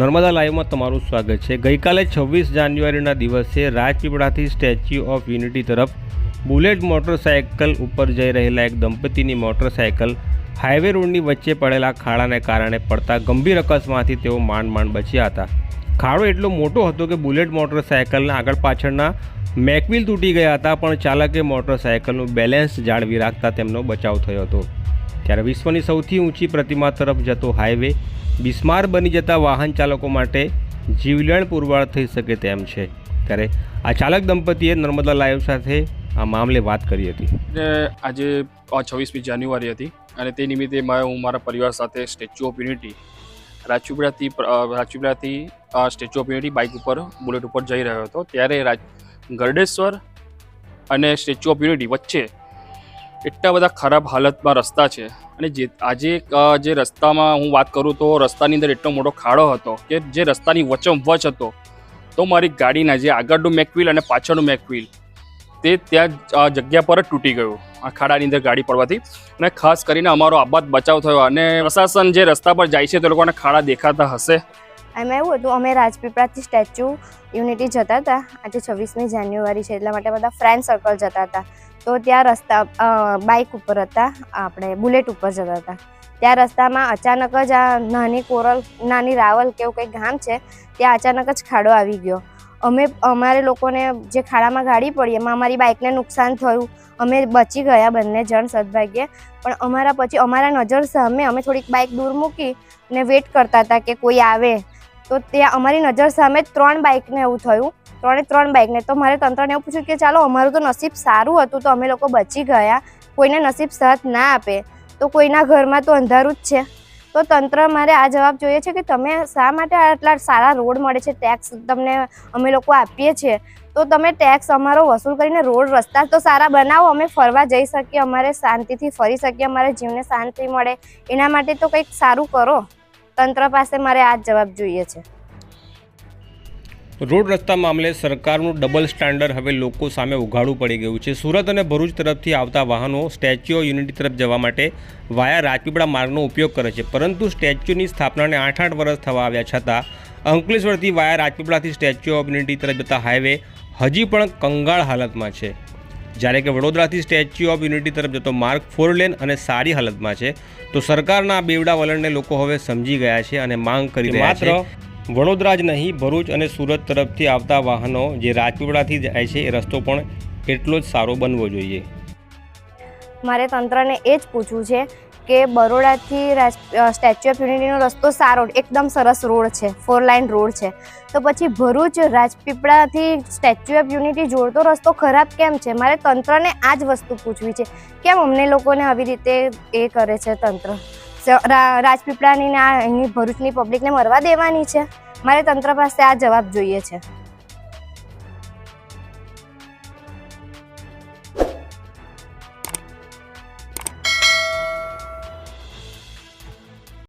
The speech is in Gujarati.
નર્મદા લાઈવમાં તમારું સ્વાગત છે. ગઈકાલે છવ્વીસ જાન્યુઆરીના દિવસે રાજપીપળાથી સ્ટેચ્યુ ઓફ યુનિટી તરફ બુલેટ મોટરસાયકલ ઉપર જઈ રહેલા એક દંપતીની મોટરસાયકલ હાઈવે રોડની વચ્ચે પડેલા ખાડાને કારણે પડતા ગંભીર અકસ્માતથી તેઓ માંડ માંડ બચ્યા હતા. ખાડો એટલો મોટો હતો કે બુલેટ મોટરસાયકલના આગળ પાછળના મેકવિલ તૂટી ગયા હતા, પણ ચાલકે મોટરસાયકલનું બેલેન્સ જાળવી રાખતા તેમનો બચાવ થયો હતો. ત્યારે વિશ્વની સૌથી ઊંચી પ્રતિમા તરફ જતો હાઈવે બિસ્માર બની જતા વાહન ચાલકો માટે જીવલેણ પુરવાર થઈ શકે તેમ છે. ત્યારે આ ચાલક દંપતીએ નર્મદા લાઈવ સાથે આ મામલે વાત કરી હતી. આજે છવ્વીસમી જાન્યુઆરી હતી અને તે નિમિત્તે હું મારા પરિવાર સાથે સ્ટેચ્યુ ઓફ યુનિટી, રાજપીપળાથી રાજપીપળાથી સ્ટેચ્યુ ઓફ યુનિટી બાઇક ઉપર, બુલેટ ઉપર જઈ રહ્યો હતો. ત્યારે રાજ, ગરડેશ્વર અને સ્ટેચ્યુ ઓફ યુનિટી વચ્ચે એટલા બધા ખરાબ હાલતમાં રસ્તા છે. અને જે, આજે જે રસ્તામાં હું વાત કરું તો રસ્તાની અંદર એટલો મોટો ખાડો હતો કે જે રસ્તાની વચોવચ હતો, તો મારી ગાડીના જે આગળનું મેકવિલ અને પાછળનું મેકવિલ તે ત્યાં જગ્યા પર જ તૂટી ગયું. આ ખાડાની અંદર ગાડી પડવાથી. અને ખાસ કરીને અમારો આબાદ બચાવ થયો. અને પ્રશાસન જે રસ્તા પર જાય છે, તે લોકોને ખાડા દેખાતા હશે. એમાં એવું હતું, અમે રાજપીપળાથી સ્ટેચ્યુ યુનિટી જતા હતા. આજે છવ્વીસમી જાન્યુઆરી છે, એટલા માટે બધા ફ્રેન્ડ સર્કલ જતા હતા. તો ત્યાં રસ્તા બાઇક ઉપર હતા, આપણે બુલેટ ઉપર જતા હતા. ત્યાં રસ્તામાં અચાનક જ આ નાની કોરલ, નાની રાવલ કે એવું કંઈક ગામ છે, ત્યાં અચાનક જ ખાડો આવી ગયો. અમે, અમારે લોકોને જે ખાડામાં ગાડી પડી, એમાં અમારી બાઇકને નુકસાન થયું. અમે બચી ગયા બંને જણ સદભાગ્યે. પણ અમારા પછી, અમારા નજર સામે અમે થોડીક બાઇક દૂર મૂકી ને વેટ કરતા હતા કે કોઈ આવે. તો ત્યાં અમારી નજર સામે ત્રણ બાઇકને એવું થયું. ત્રણે ત્રણ બાઇકને. તો મારે તંત્રને એવું પૂછ્યું કે ચાલો, અમારું તો નસીબ સારું હતું તો અમે લોકો બચી ગયા. કોઈને નસીબ સાથ ના આપે. તો કોઈના ઘરમાં તો અંધારું જ છે. તો તંત્ર મારે આ જવાબ જોઈએ છે કે તમે શા માટે આટલા સારા રોડ મળે છે ટેક્સ તમને અમે લોકો આપીએ છીએ? તો તમે ટેક્સ અમારો વસૂલ કરીને રોડ રસ્તા તો સારા બનાવો, અમે ફરવા જઈ શકીએ, અમારે શાંતિથી ફરી શકીએ, અમારે જીવને શાંતિ મળે. એના માટે તો કંઈક સારું કરો. તંત્ર પાસે મારે આ જવાબ જોઈએ છે. રોડ રસ્તા મામલે સરકારનું ડબલ સ્ટાન્ડર્ડ હવે લોકો સામે ઉઘાડું પડી ગયું છે. સુરત અને ભરૂચ તરફથી આવતા વાહનો સ્ટેચ્યુ ઓફ યુનિટી તરફ જવા માટે વાયા રાજપીપળા માર્ગનો ઉપયોગ કરે છે. પરંતુ સ્ટેચ્યુની સ્થાપનાને આઠ આઠ વર્ષ થવા આવ્યા છતાં અંકલેશ્વરથી વાયા રાજપીપળાથી સ્ટેચ્યુ ઓફ યુનિટી તરફ જતા હાઈવે હજી પણ કંગાળ હાલતમાં છે. જ્યારે કે વડોદરાથી સ્ટેચ્યુ ઓફ યુનિટી તરફ જતો માર્ગ ફોર લેન અને સારી હાલતમાં છે તો સરકારના બેવડા વલણને લોકો હવે સમજી ગયા છે અને માંગ કરી રહ્યા છે. વડોદરા જ નહીં ભરૂચ અને સુરત તરફથી આવતા વાહનો જે રાજપીપળાથી જાય છે એ રસ્તો પણ એટલો જ સારો બનવો જોઈએ. મારે તંત્રને એ જ પૂછવું છે કે બરોડાથી સ્ટેચ્યુ ઓફ યુનિટીનો રસ્તો સારો એકદમ સરસ રોડ છે ફોર લાઇન રોડ છે. તો પછી ભરૂચ રાજપીપળાથી સ્ટેચ્યુ ઓફ યુનિટી જોડતો રસ્તો ખરાબ કેમ છે? મારે તંત્રને આ જ વસ્તુ પૂછવી છે. કેમ અમને લોકોને આવી રીતે એ કરે છે તંત્ર? રાજપીપળાની ને આ અહીંની ભરૂચની પબ્લિકને મરવા દેવાની છે? મારે તંત્ર પાસે આ જવાબ જોઈએ છે.